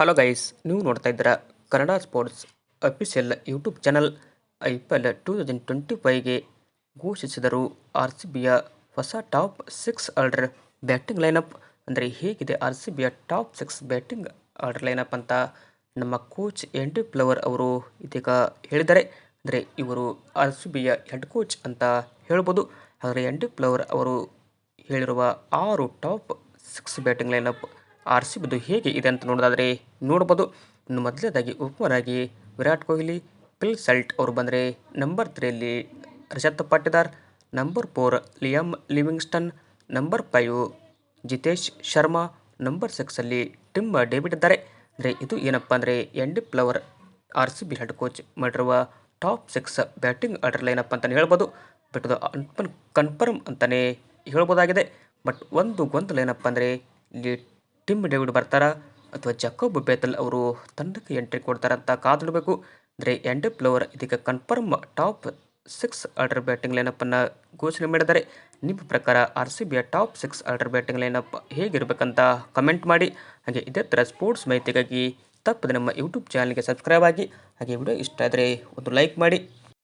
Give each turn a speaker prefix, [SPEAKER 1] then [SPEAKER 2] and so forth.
[SPEAKER 1] Hello guys ನೀವು ನೋಡ್ತಾ ಇದ್ದೀರಾ Kannada sports official YouTube channel I P L two thousand twenty ಫೈವ್ಗೆ ಘೋಷಿಸಿದರು R C ಬಿಯ ಹೊಸ top six order batting lineup ಅಂದರೆ ಹೇಗಿದೆ R C ಬಿಯ top six batting order lineup ಅಂತ ನಮ್ಮ ಕೋಚ್ ಎನ್ ಡಿ ಫ್ಲವರ್ ಅವರು ಇದೀಗ ಹೇಳಿದ್ದಾರೆ. ಅಂದರೆ ಇವರು ಆರ್ ಸಿ ಬಿಯ ಹೆಡ್ ಕೋಚ್ ಅಂತ ಹೇಳ್ಬೋದು. ಆದರೆ ಎನ್ ಡಿ ಫ್ಲವರ್ ಅವರು ಹೇಳಿರುವ ಆರು top six batting lineup R C ಬಿದು ಹೇಗೆ ಇದೆ ಅಂತ ನೋಡೋದಾದರೆ ನೋಡ್ಬೋದು. ಇನ್ನು ಮೊದಲನೇದಾಗಿ ಓಪನರ್ ಆಗಿ ವಿರಾಟ್ ಕೊಹ್ಲಿ ಪಿಲ್ ಸಲ್ಟ್ ಅವರು ಬಂದರೆ number ತ್ರೀಯಲ್ಲಿ Rajat Patidar number four Liam Livingstone number five Jitesh Sharma number ಸಿಕ್ಸಲ್ಲಿ Tim David ಇದ್ದಾರೆ. ಅಂದರೆ ಇದು ಏನಪ್ಪ ಅಂದರೆ Andy Flower R C B head coach ಮಾಡಿರುವ top six batting order lineup ಅಂತಲೇ ಹೇಳ್ಬೋದು. ಬಟ್ ಅದು ಅನ್ಪನ್ ಕನ್ಫರ್ಮ್ ಅಂತಲೇ ಹೇಳ್ಬೋದಾಗಿದೆ. ಬಟ್ ಒಂದು ಗೊಂದಲ ಏನಪ್ಪ ಅಂದರೆ ಇಲ್ಲಿ ಟಿಮ್ ಡೇವಿಡ್ ಬರ್ತಾರ? ಅಥವಾ ಜಕೋಬ್ ಬೇತಲ್ ಅವರು ತಂಡಕ್ಕೆ ಎಂಟ್ರಿ ಕೊಡ್ತಾರಂತ ಕಾದಿಡಬೇಕು. ಅಂದರೆ ಎಂಡ್ ಪ್ಲೋವರ್ ಇದೀಗ confirm top six order batting ಲೈನಪ್ಪನ್ನು ಘೋಷಣೆ ಮಾಡಿದ್ದಾರೆ. ನಿಮ್ಮ ಪ್ರಕಾರ R C ಬಿಯ top six order batting lineup ಹೇಗಿರಬೇಕಂತ comment ಮಾಡಿ. ಹಾಗೆ ಇದೇ ಥರ ಸ್ಪೋರ್ಟ್ಸ್ ಮಾಹಿತಿಗಾಗಿ ತಪ್ಪದೆ ನಮ್ಮ ಯೂಟ್ಯೂಬ್ ಚಾನಲ್ಗೆ ಸಬ್ಸ್ಕ್ರೈಬ್ ಆಗಿ. ಹಾಗೆ ವಿಡಿಯೋ ಇಷ್ಟ ಆದರೆ ಒಂದು ಲೈಕ್ ಮಾಡಿ.